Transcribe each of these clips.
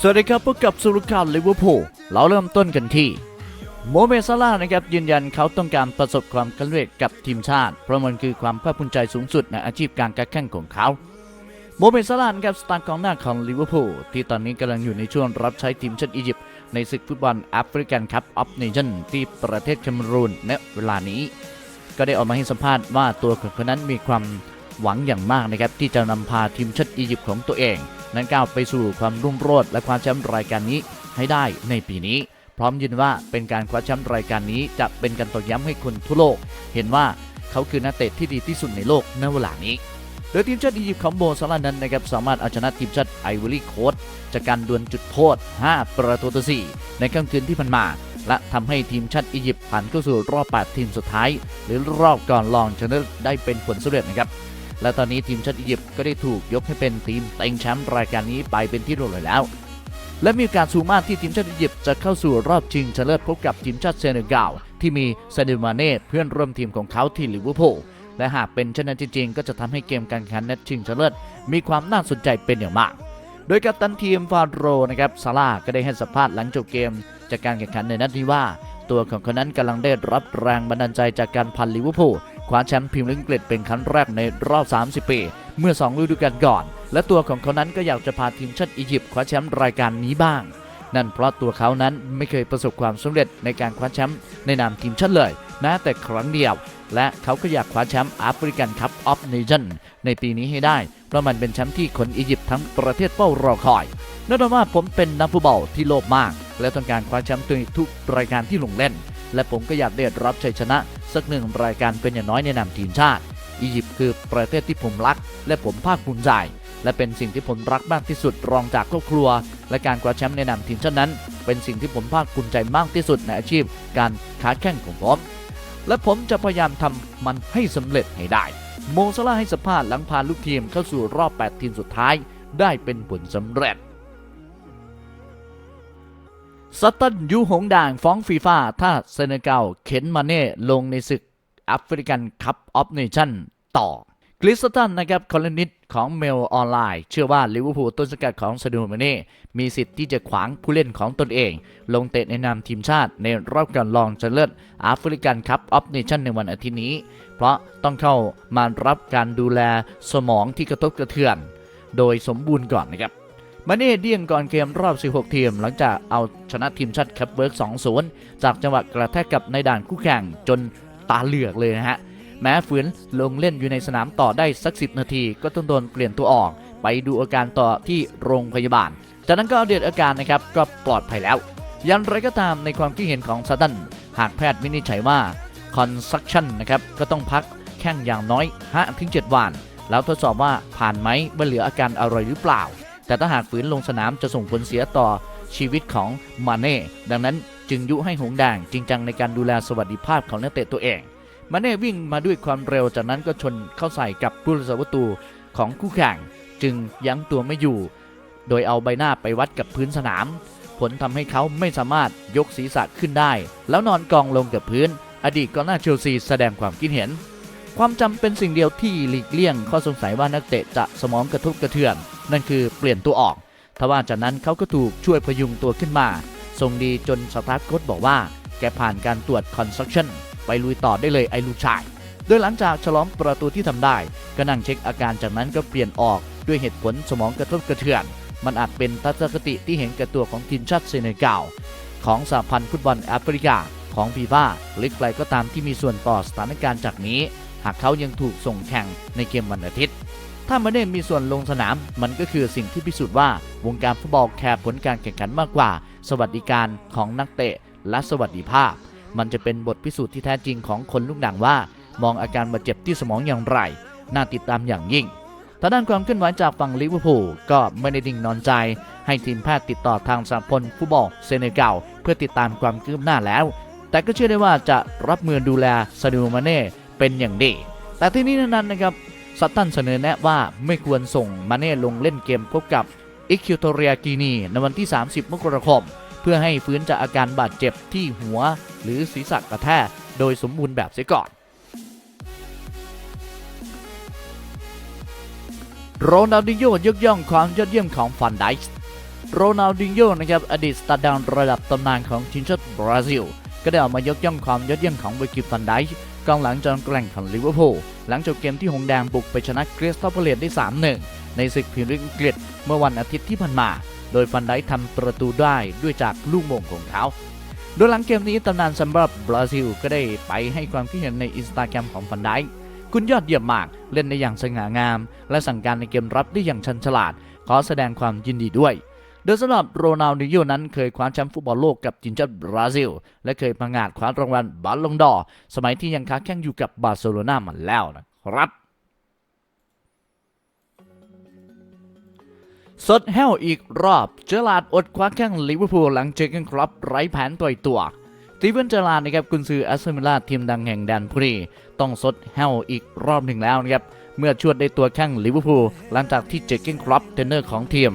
สวัสดีครับพบกับสุรการลิเวอร์พูลเราเริ่มต้นกันที่โมเมซาลานะครับยืนยันเขาต้องการประสบความสำเร็จกับทีมชาติ เพราะมันคือความภาคภูมิใจสูงสุดในอาชีพการค้าแข่งของเขาโมเมซาลานะครับสตาร์กองหน้าของลิเวอร์พูลที่ตอนนี้กำลังอยู่ในช่วงรับใช้ทีมชาติอียิปต์ในศึกฟุตบอลแอฟริกันคัพออฟเนชั่นที่ประเทศแคมรูนณเวลานี้ ก็ได้ออกมาให้สัมภาษณ์ว่าตัวของเขานั้นมีความหวังอย่างมากนะครับที่จะนำพาทีมชาติอียิปต์ของตัวเอง นั้นก้าวไปสู่ความรุ่งโรจน์และคว้าแชมป์รายการนี้ให้ได้ในปีนี้ พร้อมยืนว่าเป็นการคว้าแชมป์รายการนี้จะเป็นการตอกย้ำให้คนทั่วโลก เห็นว่าเขาคือนักเตะที่ดีที่สุดในโลกณเวลานี้โดยทีมชาติอียิปต์ของโมซาลานั้นนะครับสามารถเอาชนะทีมชาติไอวอรี่โคสต์จากการดวลจุดโทษ 5 ประตูต่อ 4 ในค่ำคืนที่ผ่านมา และทำให้ทีมชาติอียิปต์ผ่านเข้าสู่รอบ 8 ทีมสุดท้าย หรือรอบก่อนรองชนะเลิศได้เป็นผลสำเร็จนะครับ และตอนนี้ทีมชาติอียิปต์ก็ได้ถูกยกให้เป็นทีมเต็งแชมป์รายการนี้ไปเป็นที่เรียบร้อยแล้ว และมีการสูงมากที่ทีมชาติอียิปต์จะเข้าสู่รอบชิงชนะเลิศพบกับทีมชาติเซเนกัลที่มีเซาดิมาเน่เพื่อนร่วมทีมของเขาที่ลิเวอร์พูลและหากเป็นเช่นนั้นจริงๆ ก็จะทำให้เกมการแข่งขันนัดชิงชนะเลิศมีความน่าสนใจเป็นอย่างมาก โดยกัปตันทีมฟาโรนะครับซาร่าก็ได้ให้สัมภาษณ์หลังจบเกม จากการแข่งขันในนัดนี้ว่า ตัวของเขานั้นกำลังได้รับแรงบันดาลใจจากการพันลิเวอร์พูล คว้าแชมป์พรีเมียร์ลีกอังกฤษเป็นครั้งแรกในรอบ 30 ปี เมื่อ2ฤดูกาลก่อน และตัวของเขานั้นก็อยากจะพาทีมชาติอียิปต์คว้าแชมป์รายการนี้บ้าง นั่นเพราะตัวเขานั้นไม่เคยประสบความสำเร็จในการคว้าแชมป์ในนามทีมชาติเลยแม้แต่ครั้งเดียว และเขาก็อยากคว้าแชมป์แอฟริกันคัพออฟเนชั่นในปีนี้ให้ได้ เพราะมันเป็นแชมป์ที่คนอียิปต์ทั้งประเทศเฝ้ารอคอยแน่นอนว่าผมเป็นนักฟุตบอลที่โลภมาก และต้องการคว้าแชมป์ในทุกรายการที่ลงเล่น และผมก็อยากได้รับชัยชนะ สักหนึ่งรายการเป็นอย่างน้อยในนามทีมชาติ อียิปต์คือประเทศที่ผมรัก และผมภาคภูมิใจ และเป็นสิ่งที่ผมรักมากที่สุดรองจากครอบครัว และการคว้าแชมป์ในนามทีมชาตินั้น เป็นสิ่งที่ผมภาคภูมิใจมากที่สุดในอาชีพ การค้าแข่งของผมและผมจะพยายามทำมันให้สำเร็จให้ได้ โมซาลาให้สัมภาษณ์หลังพาลูกทีมเข้าสู่รอบ 8 ทีมสุดท้าย ได้เป็นผลสำเร็จ สตันยูหงด่างฟ้องฟีฟ่าถ้าเซเนกัลเข็นมาเน่ลงในศึกแอฟริกันคัพออฟเนชั่นต่อกริสตันนะครับคอลนิสของเมลออนไลน์ เชื่อว่าลิเวอร์พูลต้นสังกัดของซาดูมาเน่มีสิทธิ์ที่จะขวางผู้เล่นของตนเอง ลงเตะในนามทีมชาติในรอบการรองชนะเลิศแอฟริกันคัพออฟเนชั่นในวันอาทิตย์นี้ เพราะต้องเข้ามารับการดูแลสมองที่กระทบกระเทือน โดยสมบูรณ์ก่อนนะครับ มาเน่เดี้ยงก่อนเกมรอบ 16 ทีม หลังจากเอาชนะทีมชาติแคปเบิร์ก2-0 จากจังหวะกระแทกกับในด่านคู่แข่งจนตาเหลือกเลยนะฮะ แม้ฝืนลงเล่นอยู่ในสนามต่อได้สัก 10 นาที ก็ต้องโดนเปลี่ยนตัวออก ไปดูอาการต่อที่โรงพยาบาล จากนั้นก็อัปเดอาการนะครับก็ปลอดภัยแล้วอยันไรก็ตามในความคิดเห็นของซาตันหากแพทย์วินิจฉัยว่า construction นะครับก็ต้องพักแข้งอย่างน้อย 5-7 วัน แล้วทดสอบว่าผ่านไหมว่าเหลืออาการอะไรหรือเปล่า แต่ถ้าหากฝืนลงสนามจะส่งผลเสียต่อชีวิตของมาเน่ดังนั้นจึงยุให้หงแดงจริงจังในการดูแลสวัสดิภาพของนักเตะตัวเอง มาเน่วิ่งมาด้วยความเร็วจากนั้นก็ชนเข้าใส่กับผู้รักษาประตูของคู่แข่งจึงยั้งตัวไม่อยู่ โดยเอาใบหน้าไปวัดกับพื้นสนาม ผลทำให้เขาไม่สามารถยกศีรษะขึ้นได้ แล้วนอนกองลงกับพื้น อดีตกองหน้าเชลซีแสดงความคิดเห็น ความจำเป็นสิ่งเดียวที่หลีกเลี่ยงข้อสงสัยว่านักเตะจะสมองกระทบกระเทือน นั่นคือเปลี่ยนตัวออก ทว่าจากนั้นเขาก็ถูกช่วยพยุงตัวขึ้นมา ทรงดีจนสตาฟโค้ชบอกว่า แกผ่านการตรวจคอนสตรักชั่นไปลุยต่อได้เลยไอ้ลูกชาย โดยหลังจากฉลองประตูที่ทำได้ ก็นั่งเช็คอาการจากนั้นก็เปลี่ยนออกด้วยเหตุผลสมองกระทบกระเทือน มันอาจเป็นทัศนคติที่เห็นแก่ตัวของทีมชาติเซเนกัลของสหพันธ์ฟุตบอลแอฟริกาของฟีฟ่าหรือใครก็ตามที่มีส่วนต่อสถานการณ์จากนี้ หากเขายังถูกส่งแข่งในเกมวันอาทิตย์ ถ้าไม่ได้มีส่วนลงสนาม มันก็คือสิ่งที่พิสูจน์ว่าวงการฟุตบอลแคร์ผลการแข่งขันมากกว่า สวัสดิการของนักเตะและสวัสดิภาพ มันจะเป็นบทพิสูจน์ที่แท้จริงของคนลูกหนังว่า มองอาการบาดเจ็บที่สมองอย่างไร น่าติดตามอย่างยิ่งทางด้านความเคลื่อนไหวจากฝั่งลิเวอร์พูลก็ไม่ได้ดิ่งนอนใจ ให้ทีมแพทย์ติดต่อทางสหพลฟุตบอลเซเนกัลเพื่อติดตามความคืบหน้าแล้ว แต่ก็เชื่อได้ว่าจะรับมือดูแลซาดิโอมาเน่เป็นอย่างดี แต่ที่นี้นั้นนะครับ ซัตตันเสนอแนะว่าไม่ควรส่งมาเน่ลงเล่นเกมพบกับอิคิวโตเรียกีนีในวันที่ 30 มกราคม เพื่อให้ฟื้นจากอาการบาดเจ็บที่หัวหรือศีรษะกระแทกโดยสมบูรณ์แบบเสียก่อนโรนัลดิโยยกย่องความยอดเยี่ยมของฟันไดส์โรนัลดินโญ่นะครับอดีตสตาร์ดังระดับตำนานของทีมชาติบราซิล ก็ได้ออกมายกย่องความยอดเยี่ยมของเวอร์กิฟันไดค์ กองหลังจอมแกร่งของลิเวอร์พูลหลังจบเกมที่หงแดงบุกไปชนะคริสตัลพาเลตได้ 3-1 ในศึกพรีเมียร์ลีกอังกฤษเมื่อวันอาทิตย์ที่ผ่านมา โดยฟันไดค์ทำประตูได้ด้วยจากลูกโมงของเขา โดยหลังเกมนี้ตำนานสำหรับบราซิลก็ได้ไปให้ความคิดเห็นในอินสตาแกรมของฟันไดค์คุณยอดเยี่ยมมากเล่นได้อย่างสง่างาม และสั่งการในเกมรับได้อย่างชันฉลาด ขอแสดงความยินดีด้วย โดยสำหรับโรนัลดิโญ่นั้นเคยคว้าแชมป์ฟุตบอลโลกกับทีมชาติบราซิล และเคยพังงาดคว้ารางวัลบอลลงดอ สมัยที่ยังค้าแข่งอยู่กับบาร์เซโลนามาแล้วนะครับสดแห้วอีกรอบ เจอราร์ดอดคว้าแข้งลิเวอร์พูลหลังเจอกันครับไร้แผนปล่อยตัวตีเวนเจอราร์ดนะครับกุนซือแอสเซมิลาทีมดังแห่งแดนพุรีต้องสดแห้วอีกรอบหนึ่งแล้วนะครับ เมื่อชวดได้ตัวแข้งลิเวอร์พูลหลังจากที่เจอกันครับเทรนเนอร์ของทีม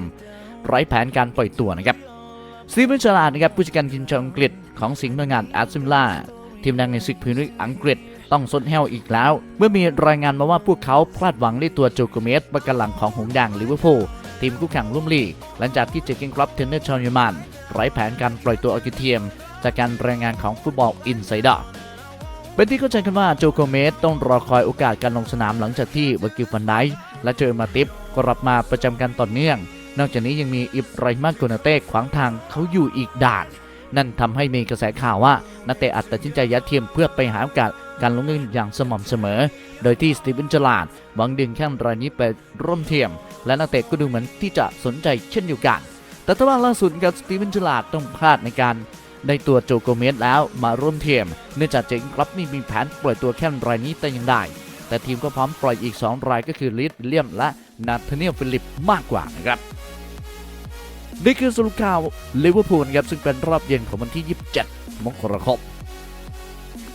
ไร้แผนการปล่อยตัวนะครับสตีเวนเจอร์ลาร์ดนะครับผู้จัดการทีมชาวอังกฤษของสิงห์พงานแอสเซมิลาทีมดังในศึกพรีเมียร์ลีกอังกฤษต้องสดแห้วอีกแล้ว เมื่อมีรายงานมาว่าพวกเขาพลาดหวังในตัวโจโกเมสประกันหลังของหงส์แดงลิเวอร์พูลทีมคู่แข่งร่วมลีก หลังจากที่เจอเกนครอปเทนเนอร์ชาวเยอรมันไร้แผนการปล่อยตัวอากิเทียม จากการรายงานของฟุตบอลอินไซเดอร์เป็นที่เข้าใจกันว่าโจโกเมสต้องรอคอยโอกาสการลงสนามหลังจากที่วากิฟันไดและเจอมาติฟก็รับมาประจำการต่อเนื่อง นอกจากนี้ยังมีอิบไรมาโกนาเต้ขวางทางเขาอยู่อีกด่าน นั่นทำให้มีกระแสข่าวว่านักเตะอาจตัดสินใจยัดเทียมเพื่อไปหาโอกาสการลงเล่นอย่างสม่ำเสมอ โดยที่สตีเวนเจลาร์ดหวังดึงแข้งรายนี้ไปร่วมเทียม และนักเตะก็ดูเหมือนที่จะสนใจเช่นเดียวกัน แต่ถ้าว่าล่าสุดกับสตีเวนเจลาร์ดต้องพลาดในการได้ตัวโจโกเมสแล้วมาร่วมเทียม เนื่องจากเจงครับนี่มีแผนปล่อยตัวแค่รายนี้แต่ยังได้แต่ทีมก็พร้อมปล่อยอีก 2 รายก็คือลิสเลียมและนาธเนียลฟิลิปมากกว่านะครับ นี่คือสรุปข่าวลิเวอร์พูลครับซึ่งเป็นรอบเย็นของวันที่ 27 มกราคม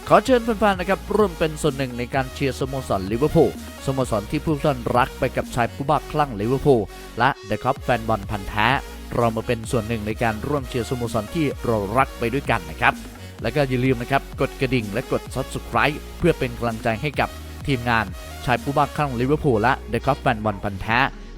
ขอเชิญแฟนๆนะครับร่วมเป็นส่วนหนึ่งในการเชียร์สโมสรลิเวอร์พูลสโมสรที่ผู้ท่านรักไปกับชายผู้บ้าคลั่งลิเวอร์พูลและเดอะคัพแฟนบอลพันธ์แท้เรามาเป็นส่วนหนึ่งในการร่วมเชียร์สโมสรที่เรารักไปด้วยกันนะครับ แล้วก็อย่าลืมนะครับกดกระดิ่งและกด subscribe เพื่อเป็นกำลังใจให้กับทีมงานชายผู้บ้าคลั่งลิเวอร์พูลและเดอะคัพแฟนบอลพันธ์แท้